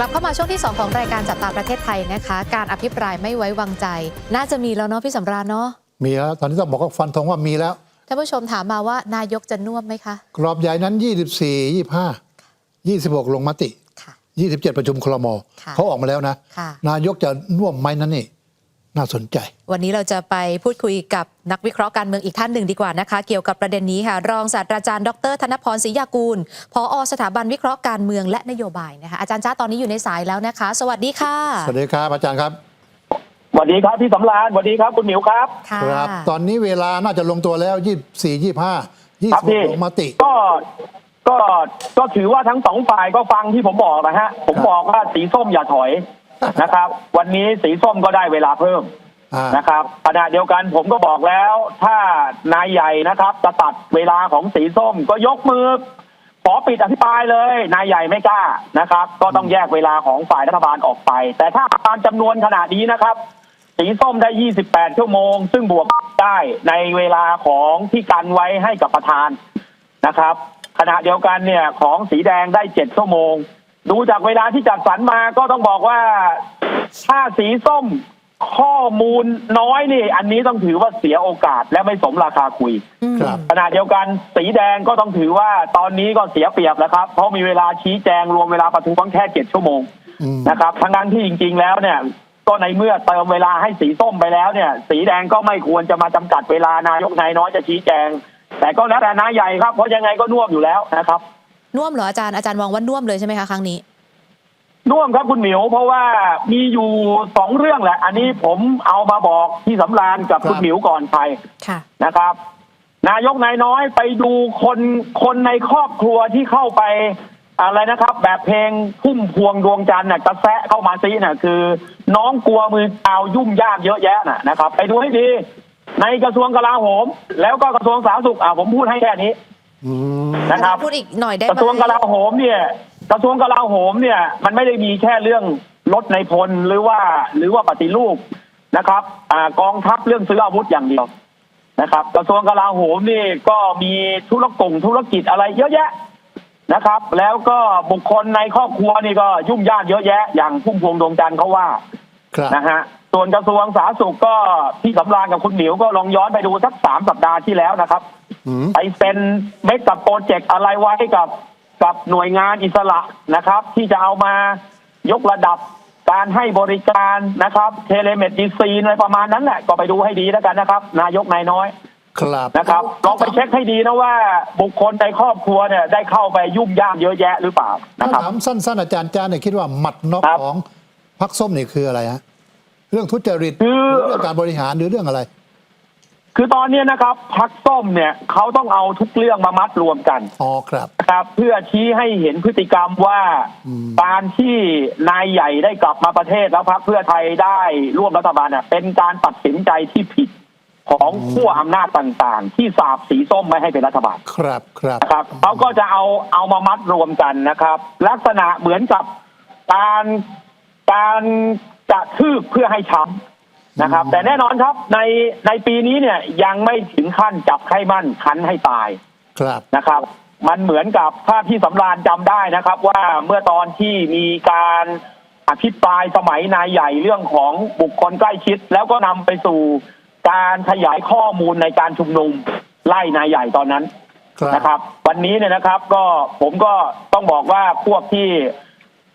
กลับเข้ามาช่วงที่ 2 ของรายการจับตาประเทศไทยนะคะ การอภิปรายไม่ไว้วางใจ น่าจะมีแล้วเนาะพี่สำราญเนาะมีแล้วตอนนี้ต้องบอกว่าฟันธงว่ามีแล้วท่านผู้ชมถามมาว่านายกจะน่วมไหมคะ กรอบใหญ่นั้น 24 25 26 ลงมติค่ะ27 ประชุมครมค่ะเขาออกมาแล้วนะค่ะนายกจะน่วมไหมนั่นนี่ น่าสนใจ วันนี้เราจะไปพูดคุยกับนักวิเคราะห์การเมืองอีกท่านหนึ่งดีกว่านะคะ เกี่ยวกับประเด็นนี้ค่ะ รองศาสตราจารย์ดร ธนพรศรียากูลผอสถาบันวิเคราะห์การเมืองและนโยบายนะคะอาจารย์จ้าตอนนี้อยู่ในสายแล้วนะคะ สวัสดีค่ะ สวัสดีครับอาจารย์ครับสวัสดีครับพี่สำราญสวัสดีครับคุณหมิวครับค่ะครับ ตอนนี้เวลาน่าจะลงตัวแล้ว24 25ครับพี่26ลงมติก็ก็ก็ถือว่าทั้งสองฝ่ายก็ฟังที่ผมบอกนะฮะ ผมครับบอกว่าสีส้มอย่าถอย นะครับ วันนี้สีส้มก็ได้เวลาเพิ่มอ่านะครับขณะเดียวกันผมก็บอกแล้ว ถ้านายใหญ่นะครับจะตัดเวลาของสีส้มก็ยกมือขอปิดอภิปรายเลย นายใหญ่ไม่กล้านะครับ ก็ต้องแยกเวลาของฝ่ายรัฐบาลออกไป แต่ถ้าตามจำนวนขนาดนี้นะครับ สีส้มได้ 28 ชั่วโมง ซึ่งบวกได้ในเวลาของที่กันไว้ให้กับประธานนะครับ ขณะเดียวกันเนี่ยของสีแดงได้ 7 ชั่วโมง ดูจากเวลาที่จัดสรรมาก็ต้องบอกว่าถ้าสีส้มข้อมูลน้อยนี่ อันนี้ต้องถือว่าเสียโอกาสและไม่สมราคาคุยอืมครับขณะเดียวกันสีแดงก็ต้องถือว่าตอนนี้ก็เสียเปรียบแล้วครับ เพราะมีเวลาชี้แจงรวมเวลาประท้วงแค่เจ็ดชั่วโมงอืมนะครับทั้งนั้นที่จริง ๆ แล้วเนี่ย ก็ในเมื่อเติมเวลาให้สีส้มไปแล้วเนี่ย สีแดงก็ไม่ควรจะมาจำกัดเวลานายกนายน้อยจะชี้แจง แต่ก็แล้วแต่นายใหญ่ครับเพราะยังไงก็น่วมอยู่แล้วนะครับ น่วมเหรออาจารย์อาจารย์มองว่าน่วมเลยใช่ไหมคะครั้งนี้น่วมครับคุณหมิวเพราะว่ามีอยู่สองเรื่องแหละ อันนี้ผมเอามาบอกที่สำราญกับครับคุณหมิวก่อนไปค่ะนะครับ นายกนายน้อยไปดูคนคนในครอบครัวที่เข้าไปอะไรนะครับ แบบเพลงพุ่มพวงดวงจันทร์น่ะกระแสะเข้ามาซิน่ะ คือ น้องกลัวมือเอายุ่งยากเยอะแยะน่ะนะครับ ไปดูให้ดีในกระทรวงกลาโหม แล้วก็กระทรวงสาธารณสุขอ่าผมพูดให้แค่นี้ อืมนะครับ พูดอีกหน่อยได้ไหกมระทรวงกลาโหมเนี่ยกระทรวงกลาโหมเนี่ย มันไม่ได้มีแค่เรื่องลดในพลหรือว่าหรือว่าปฏิรูปนะครับ อ่ากองทัพเรื่องซื้ออาวุธอย่างเดียวนะครับ กระทรวงกลาโหมนี่ก็มีธุรกงธุรกิจอะไรเยอะแยะนะครับ แล้วก็บุคคลในครอบครัวนี่ก็ยุ่งยากเยอะแยะ อย่างพุ่มพวงดวงจันทร์เขาว่าครับ นะฮะ ส่วนกระทรวงสาธารณสุขก็ที่สำราญกับคุณหมิวก็ลองย้อนไปดูสักสามสัปดาห์ที่แล้วนะครับอืมไปเซ็นเมกกับโปรเจกต์อะไรไว้กับกับหน่วยงานอิสระนะครับ ที่จะเอามายกระดับการให้บริการนะครับเทเลเมดิซีนอะไรประมาณนั้นแหละก็ไปดูให้ดีแล้วกันนะครับ นายกนายน้อยครับนะครับลองไปเช็คให้ดีนะว่า บุคคลในครอบครัวเนี่ยได้เข้าไปยุ่งยากเยอะแยะหรือเปล่าถ้านะครับถามสั้นๆอาจารย์จ้าเนี่ยคิดว่าหมัดน็อกครับของพรรคส้มนี่คืออะไรฮะ เรื่องทุจริตคือหรือ เรื่องการบริหารหรือเรื่องอะไร คือตอนนี้นะครับพักส้มเนี่ยเขาต้องเอาทุกเรื่องมามัดรวมกันอ๋อครับ นะครับ เพื่อชี้ให้เห็นพฤติกรรมว่าอืม การที่นายใหญ่ได้กลับมาประเทศแล้วพรรคเพื่อไทยได้ร่วมรัฐบาลน่ะเป็นการตัดสินใจที่ผิดของขั้วอำนาจต่างๆ ที่สาบสีส้มไม่ให้เป็นรัฐบาล ครับครับนะครับเขาก็จะเอาเอามามัดรวมกันนะครับ ลักษณะเหมือนกับการการ กระทืบเพื่อให้ช้ำนะครับ แต่แน่นอนครับในในปีนี้เนี่ยยังไม่ถึงขั้นจับไข้มั่นคันให้ตายครับนะครับ มันเหมือนกับถ้าพี่สำราญจำได้นะครับ ว่าเมื่อตอนที่มีการอภิปรายสมัยนายใหญ่เรื่องของบุคคลใกล้ชิด แล้วก็นำไปสู่การขยายข้อมูลในการชุมนุมไล่นายใหญ่ตอนนั้นครับนะครับ วันนี้เนี่ยนะครับ ก็ผมก็ต้องบอกว่าพวกที่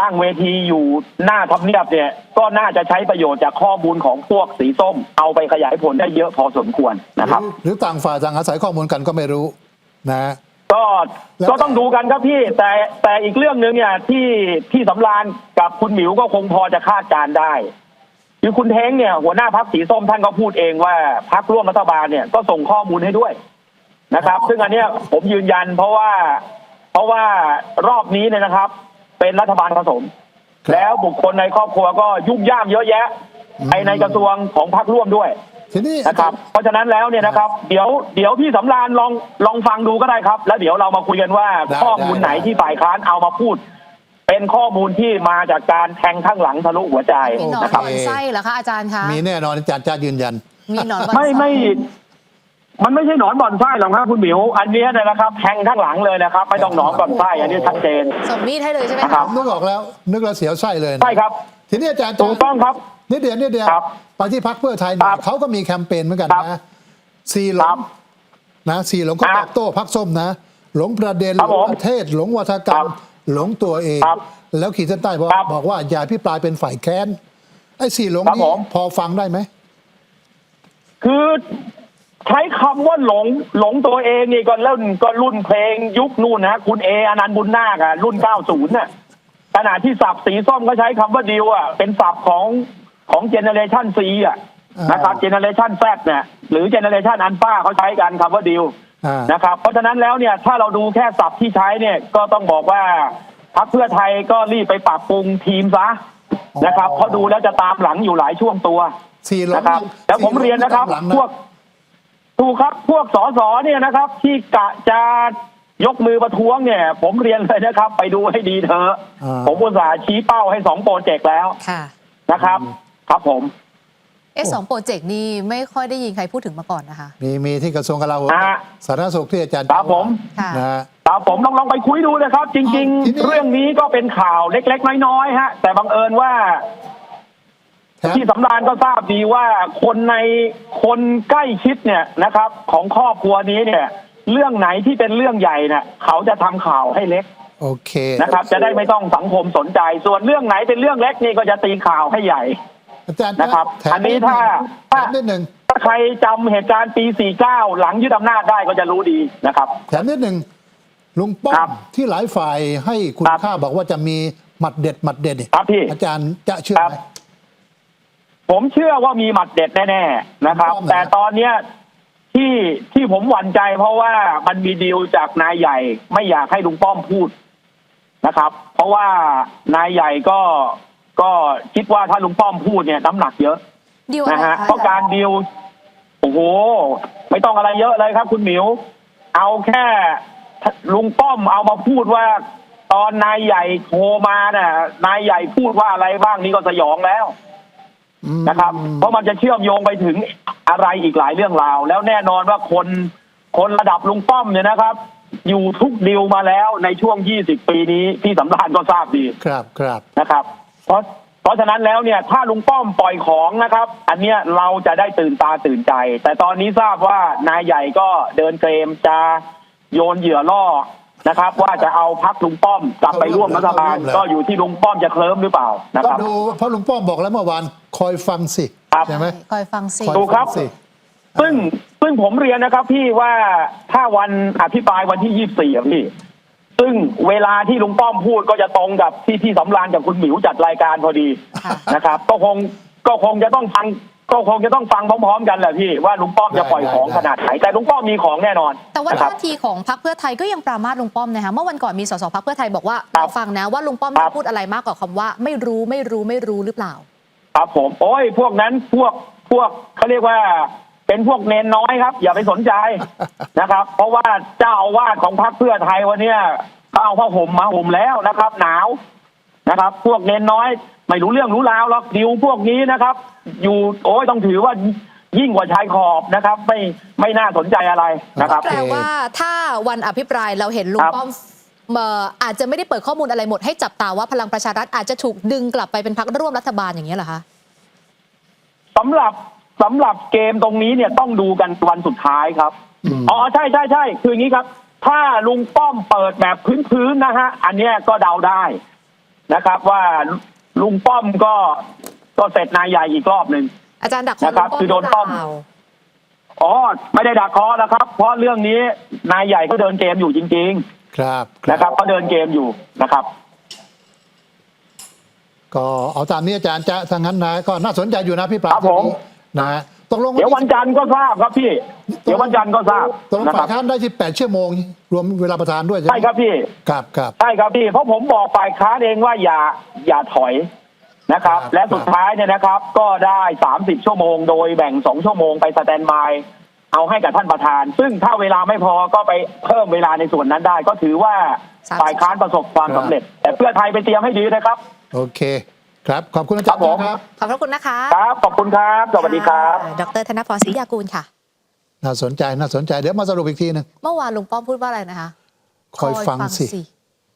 ตั้งเวทีอยู่หน้าทำเนียบเนี่ย ก็น่าจะใช้ประโยชน์จากข้อมูลของพวกสีส้ม เอาไปขยายผลได้เยอะพอสมควรนะครับ หรือหรือต่างฝ่ายต่างอาศัยข้อมูลกันก็ไม่รู้นะก็แล้วก็ต้องดูกันครับพี่ แต่แต่อีกเรื่องหนึ่งเนี่ยที่ที่สำราญกับคุณหมิวก็คงพอจะคาดการณ์ได้คือคุณเท้งเนี่ย หัวหน้าพักสีส้มท่านก็พูดเองว่าพักร่วมรัฐบาลเนี่ยก็ส่งข้อมูลให้ด้วยนะครับ ซึ่งอันเนี้ยผมยืนยันเพราะว่า เพราะว่ารอบนี้เนี่ยนะครับ เป็นรัฐบาลผสม ครับแล้วบุคคลในครอบครัวก็ยุ่งยากเยอะแยะภายในกระทรวงของพักร่วมด้วยทีนี้นะครับเพราะฉะนั้นแล้วเนี่ยนะครับ เดี๋ยวเดี๋ยวพี่สำราญลองลองฟังดูก็ได้ครับ แล้วเดี๋ยวเรามาคุยกันว่าได้ข้อมูลได้ ไหนที่ฝ่ายค้านเอามาพูด เป็นข้อมูลที่มาจากการแทงข้างหลังทะลุหัวใจมีหนอนนะครับบนไส้เหรอคะอาจารย์คะ มีแน่นอนอาจารย์จ้ายืนยัน มีหนอนบนไม่ไส้ ไม่ มันไม่ใช่หนอนบ่อนไส้หรอกครับคุณหมิว อันเนี้ยเนยนะครับแทงข้างหลังเลยนะครับไม่ต้องหนอนบ่อนไส้อันนี้ชัดเจน ส่งมีดให้เลยใช่ไหมครัคะบนึกออกแล้ว นึกแล้วเสียวไส้เลยนะใช่ครับ ทีนี้อาจารย์ถูกต้องครับ นิดเดียวนิดเดียวครับไปที่พักเพื่อไทยหน่อยครับเขาก็มีแคมเปญเหมือนกันครับนะสี่หลครังบนะสี่หลงก็คตรับอบโต้พักส้มนะ หลงประเด็นหครัลบงผมประเทศหลงวัฒกรรครัมบหลงตัวเอง ครับแล้วขีดเส้นใต้บอกครับบอกว่าอย่าพิปรายเป็นฝ่ายแค้นไอ้สี่หลงครับนี้ผม พอฟังได้ไหม คือ ใช้คำว่าหลงหลงตัวเองนี่ก็เล่นก็รุ่นเพลงยุคนู่นนะคุณเออนันต์บุญนาคอะรุ่น90น่ะขณะที่สับสีส้มก็ใช้คำว่าดิวอะเป็นสับของของเจเนเรชันซีอะอ่านนะครับเจเนเรชันแซเนี่ยหรือเจเนเรชันอันฟ้าเขาใช้กันคำว่าดิวอ่านะครับเพราะฉะนั้นแล้วเนี่ยถ้าเราดูแค่ศัพท์ที่ใช้เนี่ยก็ต้องบอกว่าพรรคเพื่อไทยก็รีบไปปรับปรุงทีมซะนะครับเพราะดูแล้วจะตามหลังอยู่หลายช่วงตัวสี่หลงนะครับแล้วผมสี่หลงเรียนนะครับตามหลังพวก ถูกครับพวกสสเนี่ยนะครับ ที่กะจะยกมือประท้วงเนี่ย ผมเรียนเลยนะครับ ไปดูให้ดีเถอะอ่า ผมอุตส่าห์ชี้เป้าให้สองโปรเจกต์แล้วค่ะ นะครับ ครับผม เอะสองโปรเจกต์นี้ไม่ค่อยได้ยินใครพูดถึงมาก่อนนะคะ มีมีที่กระทรวงกลาโหมอ่าสาธารณสุขที่อาจารย์ครับผม ค่ะ นะฮะ ครับผมลองลองไปคุยดูนะครับ จริงทีนี้ ๆ เรื่องนี้ก็เป็นข่าวเล็ก ๆ น้อยๆฮะแต่บังเอิญว่า แถมที่สำราญก็ทราบดีว่าคนในคนใกล้ชิดเนี่ยนะครับ ของครอบครัวนี้เนี่ย เรื่องไหนที่เป็นเรื่องใหญ่เนี่ยเขาจะทำข่าวให้เล็กโอเค นะครับ จะได้ไม่ต้องสังคมสนใจ ส่วนเรื่องไหนเป็นเรื่องเล็กนี่ก็จะตีข่าวให้ใหญ่ อาจารย์นะครับแถมอันนี้ถ้าแถมนิดหนึ่งถ้าใครจำเหตุการณ์ปี 49 หลังยึดอำนาจได้ก็จะรู้ดีนะครับ แถมนิดหนึ่งลุงป้อครัมบที่หลายฝ่ายให้คุณครับค่าบอกว่าจะมีหมัดเด็ดหมัดเด็ดนี่ครับพี่อาจารย์จะเชื่อครับไหม ผมเชื่อว่ามีหมัดเด็ดแน่ๆนะครับถูกต้องนะแต่ตอนเนี้ยที่ที่ผมหวั่นใจ เพราะว่ามันมีดีลจากนายใหญ่ ไม่อยากให้ลุงป้อมพูดนะครับ เพราะว่านายใหญ่ก็ก็คิดว่าถ้าลุงป้อมพูดเนี่ยน้ำหนักเยอะดีลอะไรนะฮะคะเพราะการดีลโอ้โหไม่ต้องอะไรเยอะเลยครับ คุณหมิว เอาแค่ลุงป้อมเอามาพูดว่า ตอนนายใหญ่โทรมาน่ะ นายใหญ่พูดว่าอะไรบ้างนี่ก็สยองแล้วอืม นะครับ เพราะมันจะเชื่อมโยงไปถึงอะไรอีกหลายเรื่องราว แล้วแน่นอนว่าคนคนระดับลุงป้อมเนี่ยนะครับ อยู่ทุกดีลมาแล้วในช่วง 20 ปีนี้ที่สำราญก็ทราบดีครับครับนะครับ เพราะเพราะฉะนั้นแล้วเนี่ยถ้าลุงป้อมปล่อยของนะครับ อันเนี้ยเราจะได้ตื่นตาตื่นใจ แต่ตอนนี้ทราบว่านายใหญ่ก็เดินเกมจะโยนเหยื่อล่อ นะครับ ว่าจะเอาพักลุงป้อมกลับไปร่วมรัฐบาล ก็อยู่ที่ลุงป้อมจะเคลิ้มหรือเปล่านะก็ครับ ดูเพราะลุงป้อมบอกแล้วเมื่อวานคอยฟังสิครับ ใช่ไหมคอยฟังสิคอยถูกครับ ฟังสิ ซึ่งซึ่งผมเรียนนะครับพี่ว่าถ้าวันอภิปรายวันที่ยี่สี่อะพี่ ซึ่งเวลาที่ลุงป้อมพูดก็จะตรงกับที่ที่สำรานกับคุณหมิวจัดรายการพอดีค่ะ นะครับ ก็คงก็คงจะต้องฟัง ก็คงจะต้องฟังพร้อมๆกันแหละพี่ว่าลุงป้อมจะปล่อยของขนาดไหนแต่ลุงป้อมมีของแน่นอน แต่ว่านะครับท่าทีของพรรคเพื่อไทยก็ยังปรามาสลุงป้อมนะคะเมื่อวันก่อนมีสสพรรคเพื่อไทยบอกว่าครับเราฟังนะว่าลุงป้อมครัจะบพูดอะไรมากกว่าคำว่าไม่รู้ไม่รู้ไม่รู้หรือเปล่า ครับผมโอ้ยพวกนั้นพวกพวกเขาเรียกว่าเป็นพวกเนนน้อยครับ อย่าไปสนใจนะครับ เพราะว่าเจ้าอาวาสของพรรคเพื่อไทยวันเนี้ยเขาเอาผ้าห่มมาห่มแล้วนะครับ หนาว นะครับ พวกเนนน้อย ไม่รู้เรื่องรู้ราวหรอกดิวพวกนี้นะครับ อยู่โอ้ยต้องถือว่ายิ่งกว่าชายขอบนะครับ ไม่ไม่น่าสนใจอะไรนะครับ แปลว่าถ้าวันอภิปรายเราเห็นลุคงรับป้อมเอ่ออาจจะไม่ได้เปิดข้อมูลอะไรหมดให้จับตาว่าพลังประชารัฐอาจจะถูกดึงกลับไปเป็นพรรคร่วมรัฐบาลอย่างนี้ยเหรอคะสำหรับสำหรับเกมตรงนี้เนี่ยต้องดูกันวันสุดท้ายครับอืมอ๋อใช่ใช่ใช่คืออย่างนี้ครับ ถ้าลุงป้อมเปิดแบบพื้นๆนะฮะ อันเนี้ยก็เดาได้ นะครับ ว่าลุงป้อมก็ก็เสร็จนายใหญ่อีกรอบหนึ่งอาจารย์ดักคอนะครับลุงคือโดนหรือเปป้อมล่าอ๋อไม่ได้ดักคอนะครับ เพราะเรื่องนี้นายใหญ่ก็เดินเกมอยู่จริง ครับๆ นะครับเขาเดินเกมอยู่นะครับ ก็เอาตามนี้อาจารย์จะทางนั้นนะก็น่าสนใจอยู่นะพี่ปราครับผมนะ ตกลงเดี๋ยววันจันทร์ก็ทราบครับพี่ เดี๋ยววันจันทร์ก็ทราบตกลงนะคฝ่ารับยค้านได้ที่แปดชั่วโมง รวมเวลาประธานด้วยใช่ไหมใช่ครับพี่ครับครับใช่ครับพี่เพราะผมบอกฝ่ายค้านเองว่าอย่าอย่าถอยนะครับครับและสุดท้ายเนี่ยนะครับ ก็ได้สามสิบชั่วโมง โดยแบ่งสองชั่วโมงไปสแตนบายเอาให้กับท่านประธาน ซึ่งถ้าเวลาไม่พอก็ไปเพิ่มเวลาในส่วนนั้นได้ ก็ถือว่า30ฝ่ายค้านประสบความสำเร็จ แต่เพื่อไทยไปเตรียมให้ดีนะครับ โอเค ครับ ขอบคุณอาจารย์ครับผม ครับ ขอบพระคุณนะคะครับ ขอบคุณครับ สวัสดีครับ ดรธนพรศรียากูลค่ะ น่าสนใจน่าสนใจเดี๋ยวมาสรุปอีกทีหนึงเมื่อวานลุงป้อมพูดว่าอะไรนะคะคอยฟังสิ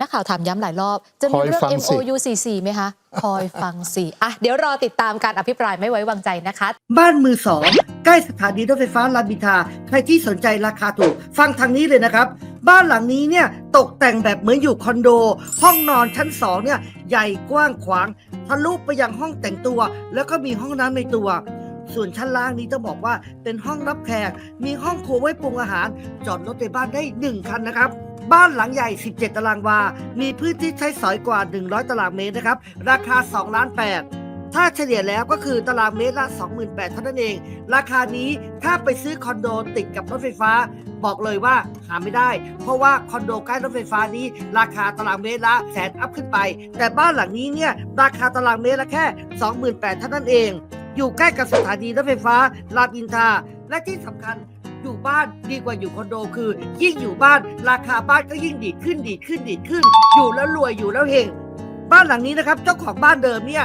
นักข่าวถามย้ำหลายรอบ จะมีคอยเรื่องฟังสิ MOU 44ไหมคะ คอยฟังสิอะเดี๋ยวรอติดตามการอภิปรายไม่ไว้วางใจนะคะ บ้านมือสองใกล้สถานีรถไฟฟ้ารามอินทราใครที่สนใจราคาถูก ฟังทางนี้เลยนะครับ บ้านหลังนี้เนี่ยตกแต่งแบบเหมือนอยู่คอนโด ห้องนอนชั้นสองเนี่ยใหญ่กว้างขวาง ทะลุไปยังห้องแต่งตัว แล้วก็มีห้องน้ำในตัว ส่วนชั้นล่างนี้ต้องบอกว่าเป็นห้องรับแขกมีห้องครัวไว้ปรุงอาหาร จอดรถในบ้านได้ 1 คันนะครับบ้านหลังใหญ่ 17 ตารางวา มีพื้นที่ใช้สอยกว่า 100 ตารางเมตรนะครับ ราคา 2 ล้าน 8 ถ้าเฉลี่ยแล้วก็คือตารางเมตรละ 28,000เท่านั้นเอง ราคานี้ถ้าไปซื้อคอนโดติดกับรถไฟฟ้า บอกเลยว่าหาไม่ได้ เพราะว่าคอนโดใกล้รถไฟฟ้านี้ ราคาตารางเมตรละแสนอัพขึ้นไป แต่บ้านหลังนี้เนี่ยราคาตารางเมตรละแค่ 28,000เท่านั้นเอง อยู่ใกล้กับสถานีรถไฟฟ้ารามอินทราและที่สำคัญอยู่บ้านดีกว่าอยู่คอนโดคือ ยิ่งอยู่บ้าน ราคาบ้านก็ยิ่งดีขึ้นดีขึ้นดีขึ้น อยู่แล้วรวยอยู่แล้วเฮงบ้านหลังนี้นะครับ เจ้าของบ้านเดิมเนี่ย